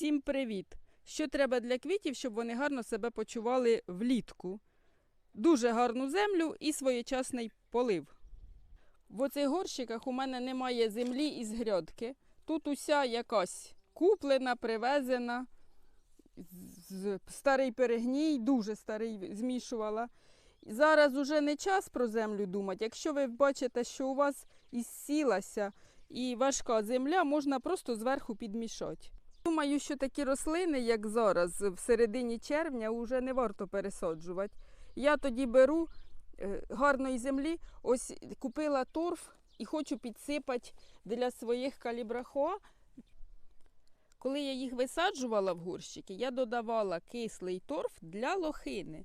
Всім привіт! Що треба для квітів, щоб вони гарно себе почували влітку? Дуже гарну землю і своєчасний полив. В оцих горщиках у мене немає землі із грядки. Тут уся якась куплена, привезена, старий перегній, дуже старий змішувала. Зараз уже не час про землю думати. Якщо ви бачите, що у вас ізсілася і важка земля, можна просто зверху підмішати. Думаю, що такі рослини, як зараз, в середині червня, вже не варто пересаджувати. Я тоді беру е, гарної землі, ось купила торф і хочу підсипати для своїх калібрахоа. Коли я їх висаджувала в горщики, я додавала кислий торф для лохини,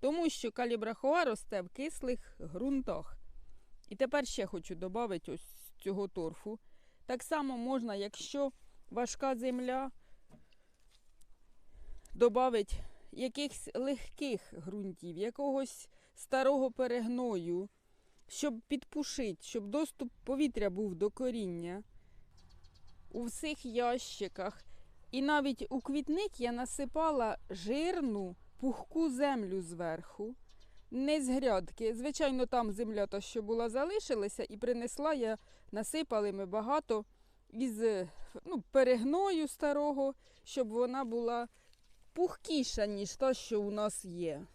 тому що калібрахоа росте в кислих ґрунтах. І тепер ще хочу додати ось цього торфу. Так само можна, якщо важка земля, додати якихось легких ґрунтів, якогось старого перегною, щоб підпушити, щоб доступ повітря був до коріння. У всіх ящиках. І навіть у квітник я насипала жирну пухку землю зверху, не з грядки. Звичайно, там земля та, що була, залишилася, і принесла я, насипали ми багато із е, ну, перегною старого, щоб вона була пухкіша, ніж та, що у нас є.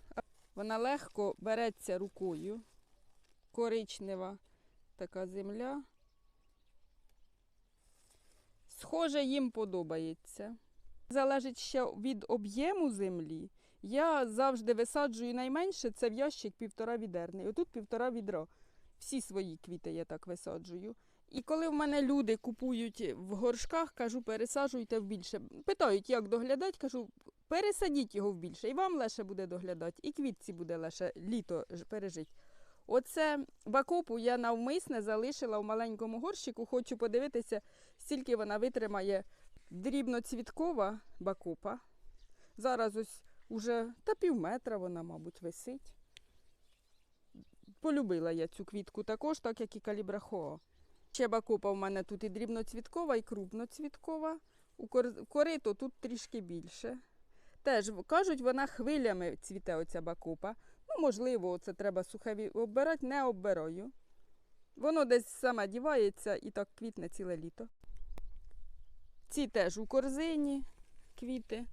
Вона легко береться рукою. Коричнева така земля. Схоже, їм подобається. Залежить ще від об'єму землі. Я завжди висаджую найменше це в ящик півтора відерний. Отут півтора відра. Всі свої квіти я так висаджую. І коли в мене люди купують в горшках, кажу, пересаджуйте в більше. Питають, як доглядати, кажу, пересадіть його в більше. І вам легше буде доглядати, і квітці буде легше літо пережити. Оце бакопу я навмисне залишила в маленькому горщику. Хочу подивитися, скільки вона витримає дрібноцвіткова бакопа. Зараз ось уже та пів метра вона, мабуть, висить. Полюбила я цю квітку також, так як і калібрахоа. Ще бакопа в мене тут і дрібноцвіткова, і крупноцвіткова. У корито тут трішки більше. Теж кажуть, вона хвилями цвіте оця бакопа. Ну, можливо, це треба сухові оббирати, не оббираю. Воно десь саме дівається і так квітне ціле літо. Ці теж у корзині квіти.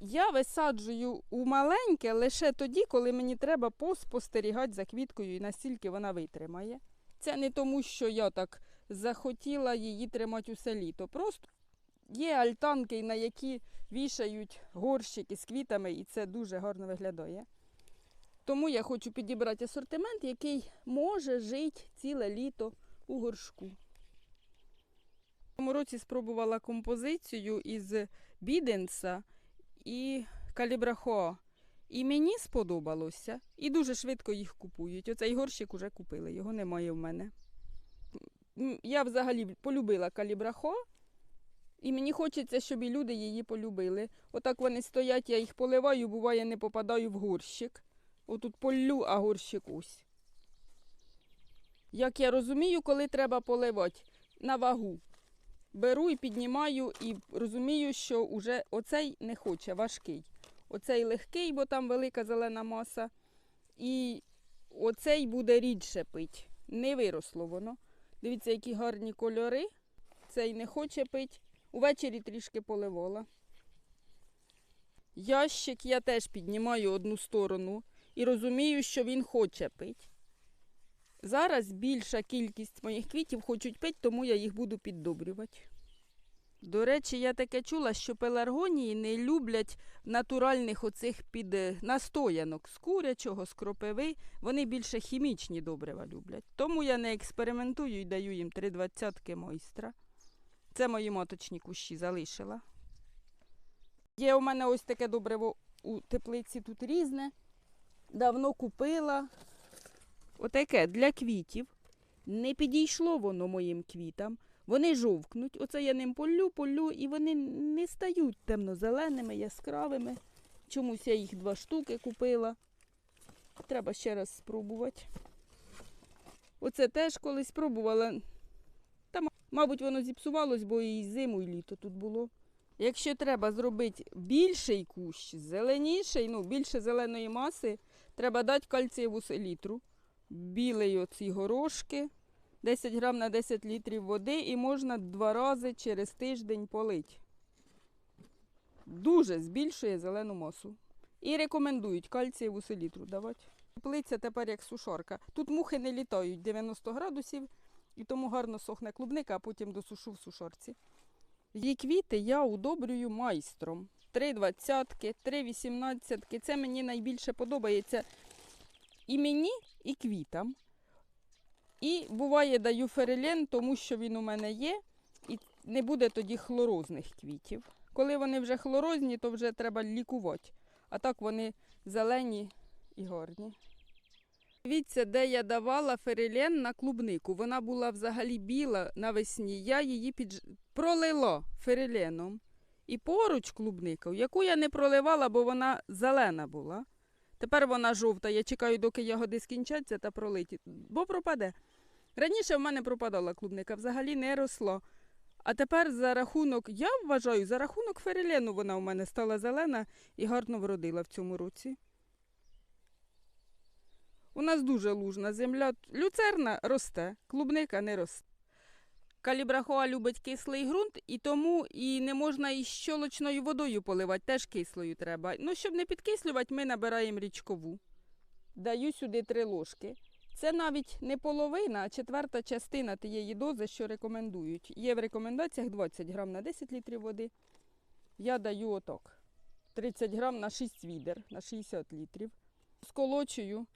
Я висаджую у маленьке лише тоді, коли мені треба поспостерігати за квіткою і настільки вона витримає. Це не тому, що я так захотіла її тримати усе літо. Просто є альтанки, на які вішають горщики з квітами, і це дуже гарно виглядає. Тому я хочу підібрати асортимент, який може жити ціле літо у горшку. В цьому році спробувала композицію із біденса і калібрахоа. І мені сподобалося, і дуже швидко їх купують. Оцей горщик уже купили, його немає в мене. Я взагалі полюбила калібрахоа, і мені хочеться, щоб і люди її полюбили. Отак вони стоять, я їх поливаю, буває, не попадаю в горщик. Отут полю, а горщик ось. Як я розумію, коли треба поливати на вагу. Беру і піднімаю, і розумію, що уже оцей не хоче, важкий. Оцей легкий, бо там велика зелена маса. І оцей буде рідше пить. Не виросло воно. Дивіться, які гарні кольори. Цей не хоче пить. Увечері трішки поливала. Ящик я теж піднімаю одну сторону і розумію, що він хоче пити. Зараз більша кількість моїх квітів хочуть пити, тому я їх буду піддобрювати. До речі, я таке чула, що пеларгонії не люблять натуральних оцих під е, настоянок з курячого, з кропиви. Вони більше хімічні добрива люблять. Тому я не експериментую і даю їм три двадцятки майстра. Це мої моточні кущі залишила. Є у мене ось таке добриво у теплиці тут різне. Давно купила. Отаке для квітів. Не підійшло воно моїм квітам. Вони жовкнуть. Оце я ним полю, полю, і вони не стають темно-зеленими, яскравими. Чомусь я їх два штуки купила. Треба ще раз спробувати. Оце теж колись пробувала. Та Мабуть, воно зіпсувалось, бо і зиму, і літо тут було. Якщо треба зробити більший кущ, зеленіший, ну, більше зеленої маси, треба дати кальцієву селітру. Білий оці горошки, 10 грам на 10 літрів води і можна два рази через тиждень полити. Дуже збільшує зелену масу. І рекомендують кальцієву селітру давати. Плиться тепер як сушарка. Тут мухи не літають 90 градусів, і тому гарно сохне клубника, а потім досушу в сушарці. Її квіти я удобрюю майстром. Три двадцятки, три вісімнадцятки. Це мені найбільше подобається і мені, і квітам. І буває даю ферелен, тому що він у мене є, і не буде тоді хлорозних квітів. Коли вони вже хлорозні, то вже треба лікувати. А так вони зелені і гарні. Дивіться, де я давала ферелен на клубнику. Вона була взагалі біла навесні. Я її підж... пролила фереленом. І поруч клубника, яку я не проливала, бо вона зелена була. Тепер вона жовта. Я чекаю, доки ягоди скінчаться та пролиті, бо пропаде. Раніше в мене пропадала клубника, взагалі не росла. А тепер за рахунок, я вважаю, за рахунок ферелену вона у мене стала зелена і гарно вродила в цьому році. У нас дуже лужна земля. Люцерна росте, клубника не росте. Калібрахоа любить кислий ґрунт, і тому і не можна і щолочною водою поливати, теж кислою треба. Ну, щоб не підкислювати, ми набираємо річкову. Даю сюди три ложки. Це навіть не половина, а четверта частина тієї дози, що рекомендують. Є в рекомендаціях 20 грам на 10 літрів води. Я даю отак. 30 грам на 6 відер, на 60 літрів. Сколочую.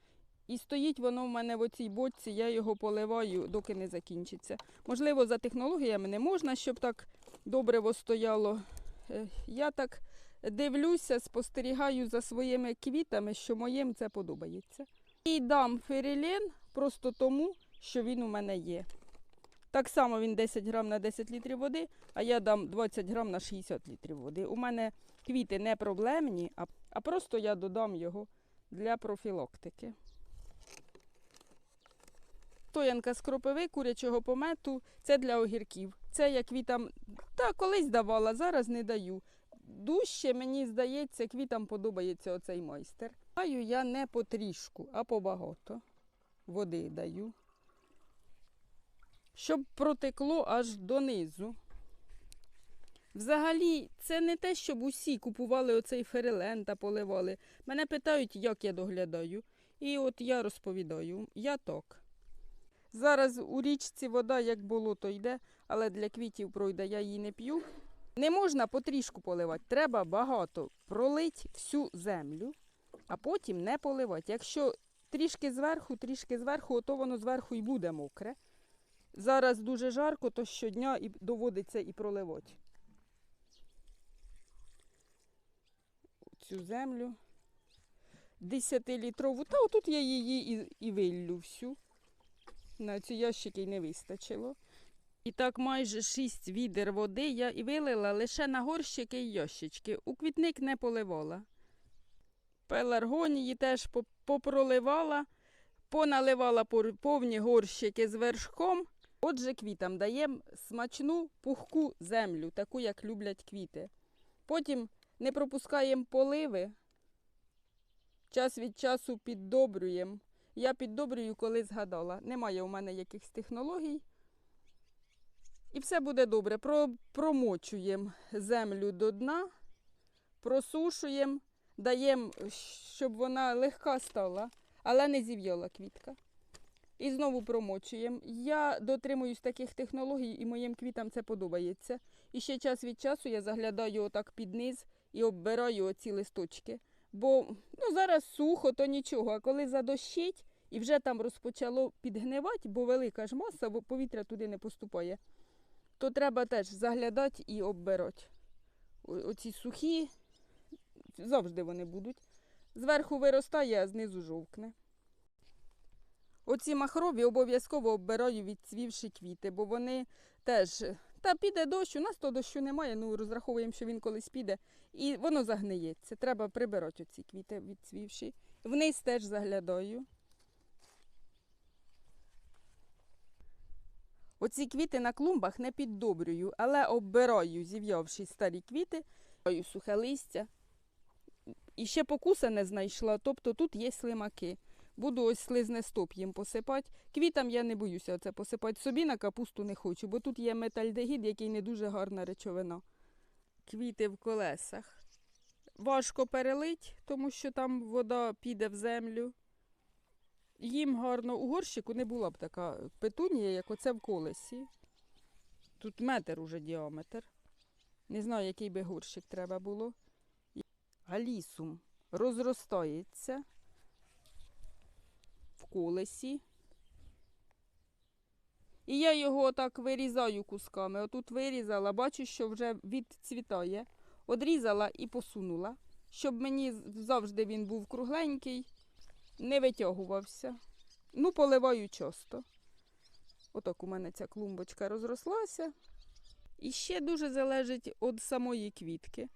І стоїть воно в мене в оцій бочці, я його поливаю, доки не закінчиться. Можливо, за технологіями не можна, щоб так добре стояло. Е, Я так дивлюся, спостерігаю за своїми квітами, що моїм це подобається. І дам ферелен просто тому, що він у мене є. Так само він 10 грам на 10 літрів води, а я дам 20 грам на 60 літрів води. У мене квіти не проблемні, а, а просто я додам його для профілактики. Стоянка з кропиви, курячого помету це для огірків. Це я квітам та колись давала, зараз не даю. Дужче, мені здається, квітам подобається оцей майстер. Даю я не потрішку, а побагато. Води даю. Щоб протекло аж донизу. Взагалі, це не те, щоб усі купували оцей ферелен та поливали. Мене питають, як я доглядаю. І от я розповідаю, я так. Зараз у річці вода як болото йде, але для квітів пройде, я її не п'ю. Не можна потрішку поливати, треба багато пролить всю землю, а потім не поливати. Якщо трішки зверху, трішки зверху, то воно зверху і буде мокре. Зараз дуже жарко, то щодня і доводиться і проливати. Цю землю 10-літрову, та отут я її і, і виллю всю. На ці ящики й не вистачило. І так майже 6 відер води я і вилила лише на горщики й ящички. У квітник не поливала. Пеларгонії теж попроливала, поналивала повні горщики з вершком. Отже, квітам даємо смачну пухку землю, таку, як люблять квіти. Потім не пропускаємо поливи, час від часу піддобрюємо. Я піддобрюю, коли згадала. Немає у мене якихось технологій. І все буде добре. Промочуємо землю до дна, просушуємо, даємо, щоб вона легка стала, але не зів'яла квітка. І знову промочуємо. Я дотримуюсь таких технологій, і моїм квітам це подобається. І ще час від часу я заглядаю отак під низ і оббираю оці листочки. Бо ну, зараз сухо, то нічого, а коли задощить і вже там розпочало підгнивати, бо велика ж маса, бо повітря туди не поступає, то треба теж заглядати і оббирати. Оці сухі, завжди вони будуть. Зверху виростає, а знизу жовкне. Оці махрові обов'язково оббираю відцвівші квіти, бо вони теж. Та піде дощ, у нас то дощу немає, ну розраховуємо, що він колись піде, і воно загниється. Треба прибирати оці квіти відцвівші. Вниз теж заглядаю. Оці квіти на клумбах не піддобрюю, але оббираю, зів'явши старі квіти, сухе листя. І ще покуса не знайшла, тобто тут є слимаки. Буду ось слизнестоп їм посипати. Квітам я не боюся це посипати. Собі на капусту не хочу, бо тут є метальдегід, який не дуже гарна речовина. Квіти в колесах. Важко перелить, тому що там вода піде в землю. Їм гарно у горщику не була б така петунія, як оце в колесі. Тут метр уже діаметр. Не знаю, який би горщик треба було. Галісум розростається в колесі. І я його так вирізаю кусками. Отут вирізала, бачу, що вже відцвітає. Одрізала і посунула, щоб мені завжди він був кругленький, не витягувався. Ну, поливаю часто. Отак у мене ця клумбочка розрослася. І ще дуже залежить від самої квітки.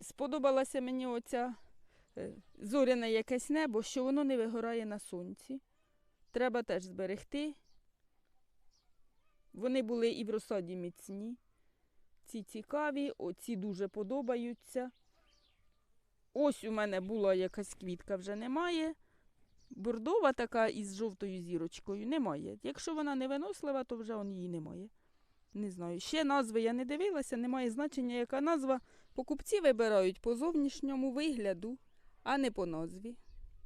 Сподобалася мені оця е, зоряне якесь небо, що воно не вигорає на сонці. Треба теж зберегти. Вони були і в розсаді міцні. Ці цікаві, оці дуже подобаються. Ось у мене була якась квітка, вже немає. Бордова така із жовтою зірочкою немає. Якщо вона не винослива, то вже її немає. Не знаю. Ще назви я не дивилася, немає значення, яка назва. Покупці вибирають по зовнішньому вигляду, а не по назві.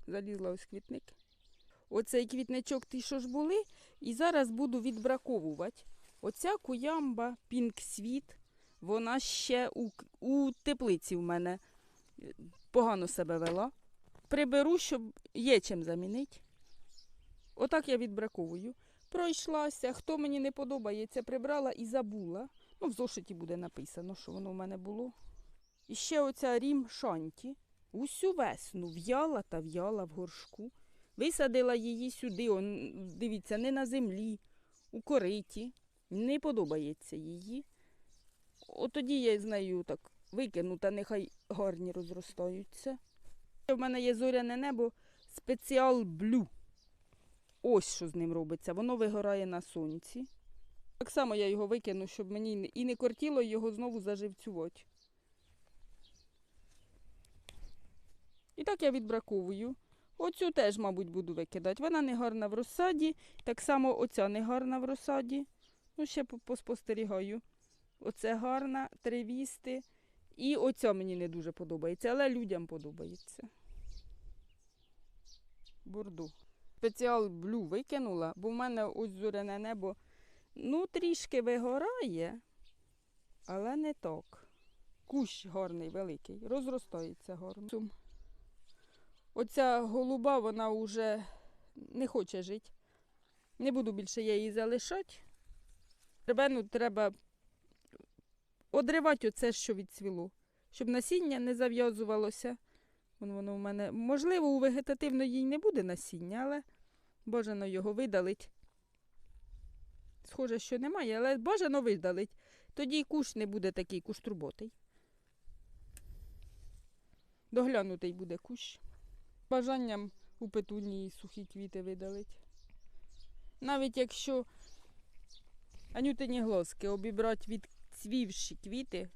Залізла ось квітник. Оцей квітничок ті, що ж були, і зараз буду відбраковувати. Оця куямба Pink Світ, вона ще у, у теплиці в мене е, погано себе вела. Приберу, щоб є чим замінити. Отак я відбраковую. Пройшлася, хто мені не подобається, прибрала і забула. Ну, в зошиті буде написано, що воно в мене було. І ще оця рім шанті. Усю весну в'яла та в'яла в горшку. Висадила її сюди, он, дивіться, не на землі, у кориті. Не подобається її. От тоді я з нею так викину, та нехай гарні розростаються. У мене є зоряне небо спеціал блю. Ось що з ним робиться. Воно вигорає на сонці. Так само я його викину, щоб мені і не кортіло його знову заживцювати. І так я відбраковую. Оцю теж, мабуть, буду викидати. Вона не гарна в розсаді. Так само оця не гарна в розсаді. Ну, ще поспостерігаю. Оце гарна, тривісти. І оця мені не дуже подобається, але людям подобається. Борду. Спеціал блю викинула, бо в мене ось зоряне небо ну, трішки вигорає, але не так. Кущ гарний, великий, розростається гарно. Оця голуба, вона вже не хоче жити. Не буду більше я її залишати. Ребену треба одривати оце, що відцвіло, щоб насіння не зав'язувалося. Вон воно в мене. Можливо, у вегетативної їй не буде насіння, але бажано його видалить. Схоже, що немає, але бажано видалить. Тоді й куш не буде такий куштурботий. Доглянутий буде кущ. Бажанням у петунії сухі квіти видалить. Навіть якщо анютині глоски обібрати від цвівші квіти,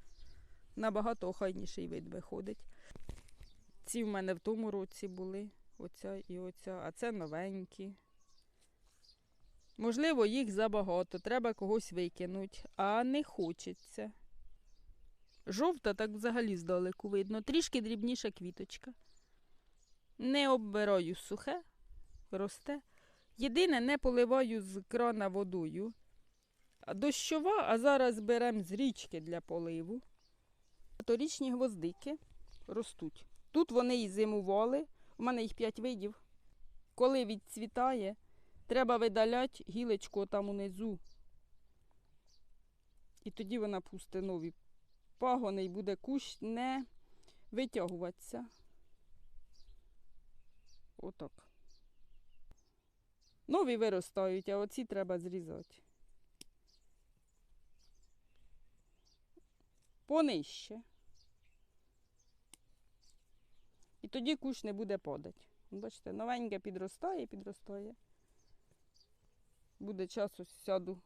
набагато охайніший вид виходить. Ці в мене в тому році були, оця і оця, а це новенькі. Можливо, їх забагато, треба когось викинути, а не хочеться. Жовта так взагалі здалеку видно, трішки дрібніша квіточка. Не оббираю сухе, росте. Єдине, не поливаю з крана водою. Дощова, а зараз беремо з річки для поливу. Торічні гвоздики ростуть. Тут вони і зимували. У мене їх п'ять видів. Коли відцвітає, треба видаляти гілечку там унизу. І тоді вона пусте нові пагони і буде кущ не витягуватися. Отак. Нові виростають, а оці треба зрізати. Понижче. І тоді кущ не буде падати. Бачите, новеньке підростає, підростає. Буде час ось сяду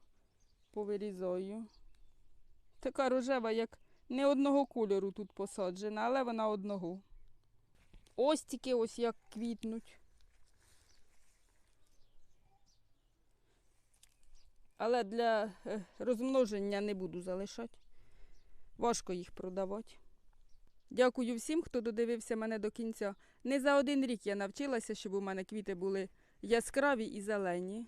повирізаю. Така рожева, як не одного кольору тут посаджена, але вона одного. Ось тільки ось як квітнуть. Але для е, розмноження не буду залишати. Важко їх продавати. Дякую всім, хто додивився мене до кінця. Не за один рік я навчилася, щоб у мене квіти були яскраві і зелені.